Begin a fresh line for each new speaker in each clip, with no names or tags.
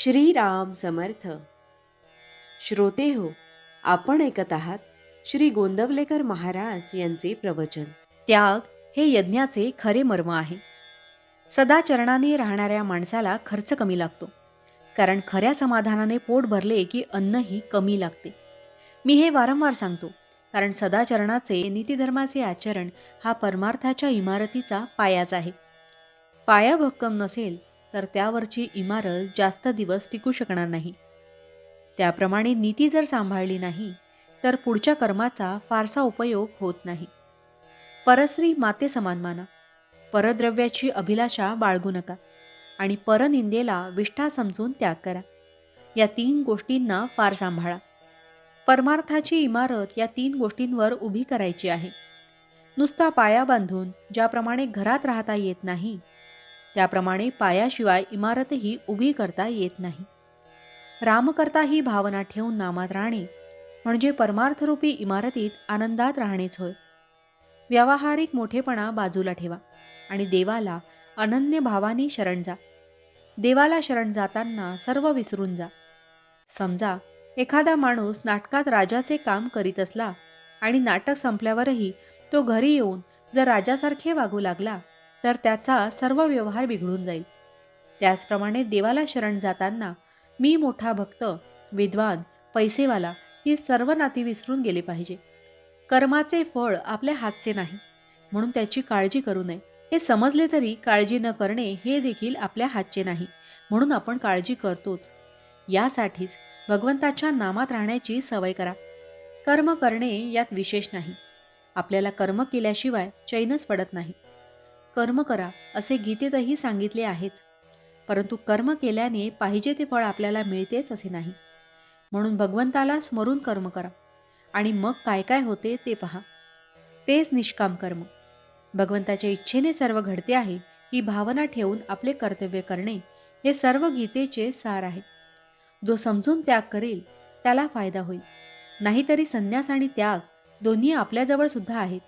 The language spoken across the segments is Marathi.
श्रीराम समर्थ. श्रोते हो आपण ऐकत आहात श्री गोंदवलेकर महाराज यांचे प्रवचन. त्याग हे यज्ञाचे खरे मर्म आहे. सदाचरणाने राहणाऱ्या माणसाला खर्च कमी लागतो. कारण खऱ्या समाधानाने पोट भरले की अन्नही कमी लागते. मी हे वारंवार सांगतो कारण सदाचरणाचे नीतिधर्माचे आचरण हा परमार्थाच्या इमारतीचा पायाच आहे. पाया भक्कम नसेल तर त्यावरची इमारत जास्त दिवस टिकू शकणार नाही. त्याप्रमाणे नीती जर सांभाळली नाही तर पुढच्या कर्माचा फारसा उपयोग होत नाही. परस्त्री माते समान माना. परद्रव्याची अभिलाषा बाळगू नका आणि परनिंदेला विष्ठा समजून त्याग करा. या तीन गोष्टींना फार सांभाळा. परमार्थाची इमारत या तीन गोष्टींवर उभी करायची आहे. नुसता पाया बांधून ज्याप्रमाणे घरात राहता येत नाही त्याप्रमाणे पायाशिवाय इमारतही उभी करता येत नाही. रामकर्ता ही भावना ठेवून नामात राहणे म्हणजे परमार्थरूपी इमारतीत आनंदात राहणेच होय. व्यावहारिक मोठेपणा बाजूला ठेवा आणि देवाला अनन्य भावाने शरण जा. देवाला शरण जाताना सर्व विसरून जा. समजा एखादा माणूस नाटकात राजाचे काम करीत असला आणि नाटक संपल्यावरही तो घरी येऊन जर राजासारखे वागू लागला तर त्याचा सर्व व्यवहार बिघडून जाईल. त्याचप्रमाणे देवाला शरण जाताना मी मोठा भक्त विद्वान पैसेवाला ही सर्व नाती विसरून गेले पाहिजे. कर्माचे फळ आपल्या हातचे नाही म्हणून त्याची काळजी करू नये. हे समजले तरी काळजी न करणे हे देखील आपल्या हातचे नाही म्हणून आपण काळजी करतोच. यासाठीच भगवंताच्या नामात राहण्याची सवय करा. कर्म करणे यात विशेष नाही. आपल्याला कर्म केल्याशिवाय चैनच पडत नाही. कर्म करा असे गीतेतही सांगितले आहेच. परंतु कर्म केल्याने पाहिजे ते फळ आपल्याला मिळतेच असे नाही. म्हणून भगवंताला स्मरून कर्म करा. आणि मग काय काय होते ते पहा. तेच निष्काम कर्म. भगवंताच्या इच्छेने सर्व घडते आहे ही भावना ठेवून आपले कर्तव्य करणे हे सर्व गीतेचे सार आहे. जो समजून त्याग करेल त्याला फायदा होईल. नाहीतरी संन्यास आणि त्याग दोन्ही आपल्याजवळ सुद्धा आहेत.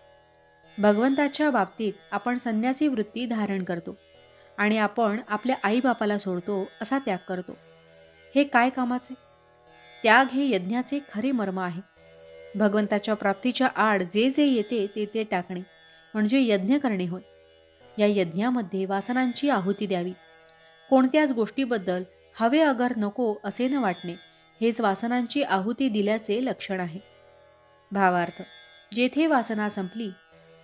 भगवंताच्या बाबतीत आपण संन्यासी वृत्ती धारण करतो आणि आपण आपल्या आईबापाला सोडतो असा त्याग करतो. हे काय कामाचे? त्याग हे यज्ञाचे खरे मर्म आहे. भगवंताच्या प्राप्तीच्या आड जे जे येते ते ते टाकणे म्हणजे यज्ञ करणे होय. या यज्ञामध्ये वासनांची आहुती द्यावी. कोणत्याच गोष्टीबद्दल हवे अगर नको असे न वाटणे हेच वासनांची आहुती दिल्याचे लक्षण आहे. भावार्थ जेथे वासना संपली